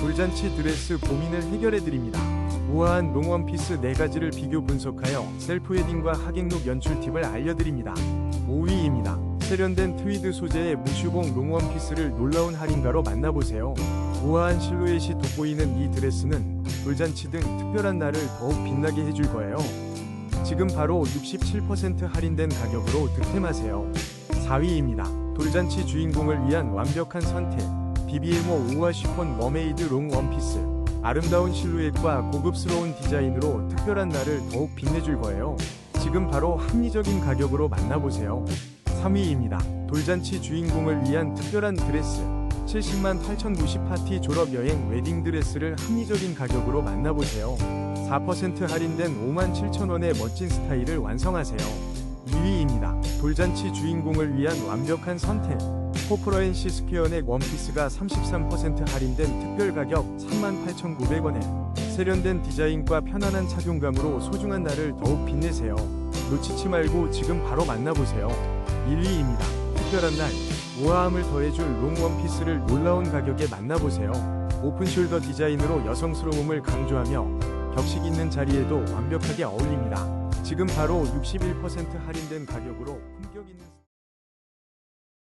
돌잔치 드레스 고민을 해결해드립니다. 우아한 롱원피스 4가지를 비교 분석하여 셀프 웨딩과 하객룩 연출 팁을 알려드립니다. 5위입니다. 세련된 트위드 소재의 무슈봉 롱원피스를 놀라운 할인가로 만나보세요. 우아한 실루엣이 돋보이는 이 드레스는 돌잔치 등 특별한 날을 더욱 빛나게 해줄 거예요. 지금 바로 67% 할인된 가격으로 득템하세요. 4위입니다. 돌잔치 주인공을 위한 완벽한 선택. 비비에모 우아 쉬폰 머메이드 롱 원피스. 아름다운 실루엣과 고급스러운 디자인으로 특별한 날을 더욱 빛내줄 거예요. 지금 바로 합리적인 가격으로 만나보세요. 3위입니다. 돌잔치 주인공을 위한 특별한 드레스. 70만 8,090 파티 졸업 여행 웨딩 드레스를 합리적인 가격으로 만나보세요. 4% 할인된 5만 7천 원의 멋진 스타일을 완성하세요. 2위입니다. 돌잔치 주인공을 위한 완벽한 선택. 포프러앤시 스퀘어넥 원피스가 33% 할인된 특별 가격 38,900원에 세련된 디자인과 편안한 착용감으로 소중한 날을 더욱 빛내세요. 놓치지 말고 지금 바로 만나보세요. 1위입니다. 특별한 날 우아함을 더해줄 롱 원피스를 놀라운 가격에 만나보세요. 오픈 숄더 디자인으로 여성스러움을 강조하며 격식 있는 자리에도 완벽하게 어울립니다. 지금 바로 61% 할인된 가격으로 품격 있는